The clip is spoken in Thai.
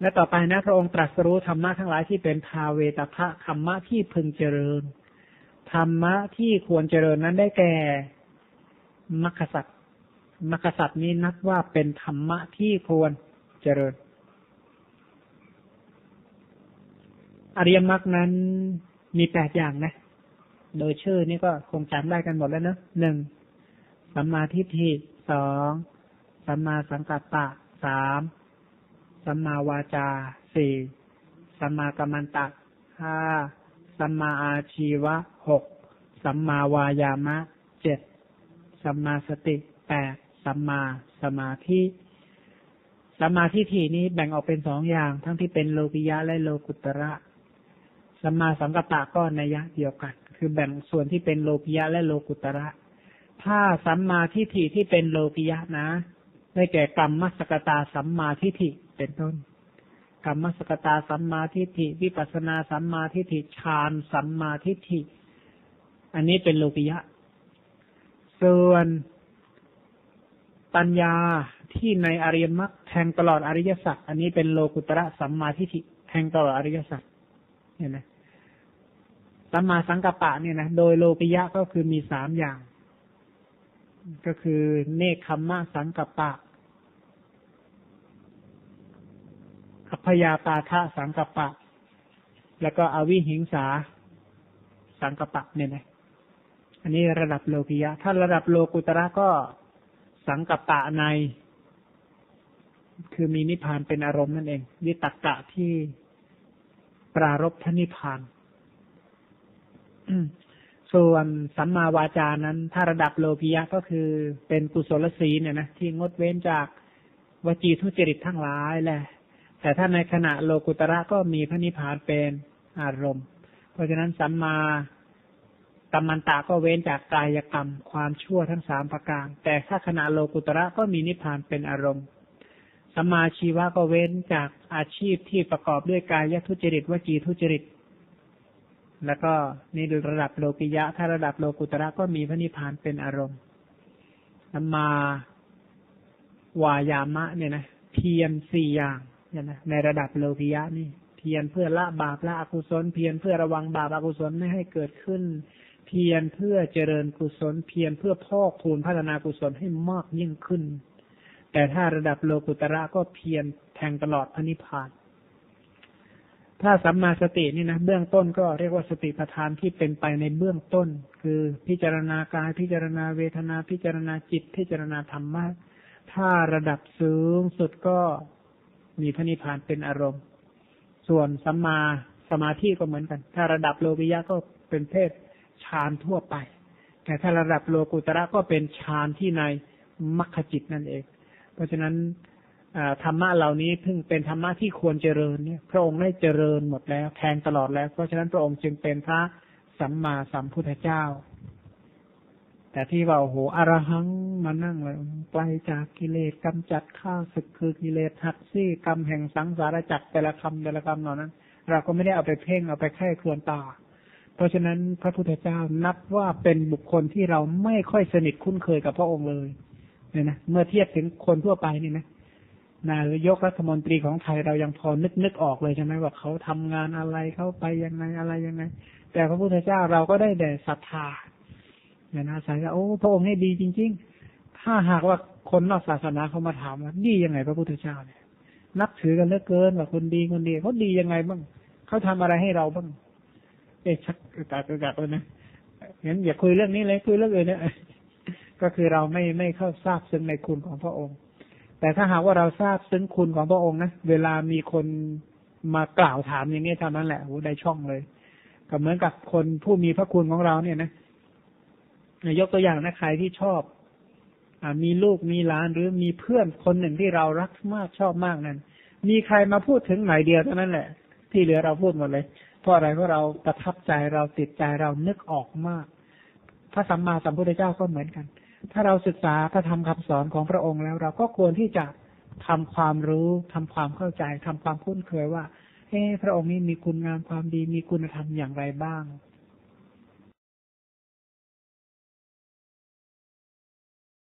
และต่อไปนะพระองค์ตรัสรู้ธรรมะทั้งหลายที่เป็นภาเวตพระธรรมะที่พึงเจริญ ธรรมะที่ควรเจริญนั้นได้แก่มรรคสัตว์มรรคสัตว์นี้นับว่าเป็นธรรมะที่ควรเจริญ อริยมรรคนั้นมีแปดอย่างนะ โดยชื่อนี้ก็คงจำได้กันหมดแล้วเนะหนึ่งสัมมาทิฏฐิสองสัมมาสังกัปปะสาม สัมมาวาจาสี่สัมมากัมมันตะห้าสัมมาอาชีวะหกสัมมาวายามะเจ็ดสัมมาสติแปดสัมมาสมาธิสัมมาทิฏฐินี้แบ่งออกเป็นสองอย่าง ทั้งที่เป็นโลกิยะและโลกุตระสัมมาสังกัปปะก็ในยะเดียวกัน คือแบ่งส่วนที่เป็นโลกิยะและโลกุตระ ถ้าสัมมาทิฏฐิที่เป็นโลกิยะนะ ได้แก่กรรมมัสกตาสัมมาทิฏฐิ เป็นต้นกรรมสกตาสัมมาทิฏฐิวิปัสนาสัมมาทิฏฐิฌานสัมมาทิฏฐิ อันนี้เป็นโลกิยะ ส่วนปัญญาที่ในอริยมรรคแทงตลอดอริยสัจอันนี้เป็นโลกุตระสัมมาทิฏฐิแทงตลอดอริยสัจเห็นไหมสัมมาสังกัปปะเนี่ยนะโดยโลกิยะก็คือมีสามอย่าง ก็คือเนคขมมะสังกัปปะ พยาปาทะสังกปะ แล้วก็อวิหิงสาสังกปะเนี่ยนะอันนี้ระดับโลกิยะ ถ้าระดับโลกุตระก็สังกปะใน คือมีนิพพานเป็นอารมณ์นั่นเองวิตักกะที่ปรารบทนิพพาน ส่วนสัมมาวาจานั้น ถ้าระดับโลกิยะก็คือเป็นกุศลศีลเนี่ยนะที่งดเว้นจากวจีทุจริตทั้งหลายแหละ แต่ถ้าในขณะโลกุตระก็มีพระนิพพานเป็นอารมณ์ เพราะฉะนั้นสัมมากัมมันตาก็เว้นจากกายกรรม ความชั่วทั้งสามประการ แต่ถ้าขณะโลกุตระก็มีนิพพานเป็นอารมณ์สัมมาชีวะก็เว้นจากอาชีพที่ประกอบด้วยกายทุจริตวจีทุจริต แล้วก็นี่ระดับโลกิยะ ถ้าระดับโลกุตระก็มีพระนิพพานเป็นอารมณ์สัมมาวายามะเนี่ยนะเพียรสี่อย่าง เนี่ยนะในระดับโลกิยะนี่ เพียรเพื่อละบาปละอกุศล เพียรเพื่อระวังบาปอกุศลไม่ให้เกิดขึ้น เพียรเพื่อเจริญกุศล เพียรเพื่อพอกพูนพัฒนากุศลให้มากยิ่งขึ้น แต่ถ้าระดับโลกุตระก็เพียรแทงตลอดพระนิพพานถ้าสัมมาสตินี่นะเบื้องต้นก็เรียกว่าสติปัฏฐานที่เป็นไปในเบื้องต้น คือพิจารณากายพิจารณาเวทนาพิจารณาจิต พิจารณาธรรมะถ้าระดับสูงสุดก็ มีพระนิพพานเป็นอารมณ์ ส่วนสัมมาสมาธิก็เหมือนกัน ถ้าระดับโลกิยะก็เป็นเพศฌานทั่วไป แต่ถ้าระดับโลกุตระก็เป็นฌานที่ในมัคคจิตนั่นเอง เพราะฉะนั้นธรรมะเหล่านี้เพิ่งเป็นธรรมะที่ควรเจริญเนี่ย พระองค์ได้เจริญหมดแล้ว แทนตลอดแล้ว เพราะฉะนั้นพระองค์จึงเป็นพระสัมมาสัมพุทธเจ้า แต่ที่ว่าโอ้โหอรหังมานั่งเลยไกลจากกิเลสกำจัดข้าศึกคือกิเลสหักซี่กรรมแห่งสังสารจักรแต่ละคำแต่ละคำเหล่านั้น เราก็ไม่ได้เอาไปเพ่งเอาไปแค่ควรตา เพราะฉะนั้นพระพุทธเจ้านับว่าเป็นบุคคลที่เราไม่ค่อยสนิทคุ้นเคยกับพระองค์เลยเนี่ยนะเมื่อเทียบถึงคนทั่วไปนี่นะนายกรัฐมนตรีของไทยเรายังพอนึกนึกออกเลยใช่ไหมว่าเขาทำงานอะไรเข้าไปยังไงอะไรยังไง แต่พระพุทธเจ้าเราก็ได้แต่ศรัทธา เนี่ยนะสายโอ้พระองค์ให้ดีจริง ๆ ถ้าหากว่าคนนอกศาสนาเขามาถามว่าดียังไง พระพุทธเจ้าเนี่ย นับถือกันเหลือเกินว่าคนดีคนดีเขาดียังไงบ้างเขาทำอะไรให้เราบ้าง เอ๊ะชักกระกระกเลยนะงั้นอย่าคุยเรื่องนี้เลยคุยเรื่องอื่นเนี่ยก็คือเราไม่ไม่เข้าทราบซึ้งในคุณของพระองค์ แต่ถ้าหากว่าเราทราบซึ้งคุณของพระองค์นะเวลามีคนมากล่าวถามอย่างนี้เท่านั้นแหละโอ้ได้ช่องเลย ก็เหมือนกับคนผู้มีพระคุณของเราเนี่ยนะ ยกตัวอย่างนะใครที่ชอบอมีลูกมีหลานหรือมีเพื่อนคนหนึ่งที่เรารักมากชอบมากนั้น มีใครมาพูดถึงหน่อยเดียวเท่านั้นแหละ ที่เหลือเราพูดหมดเลย เพราะอะไรเพราะเราประทับใจเราติดใจเรานึกออกมาก พระสัมมาสัมพุทธเจ้าก็เหมือนกัน ถ้าเราศึกษาพระธรรมคำสอนของพระองค์แล้ว เราก็ควรที่จะทำความรู้ทำความเข้าใจทำความคุ้นเคยว่าเฮ้พระองค์นี้มีคุณงามความดีมีคุณธรรมอย่างไรบ้าง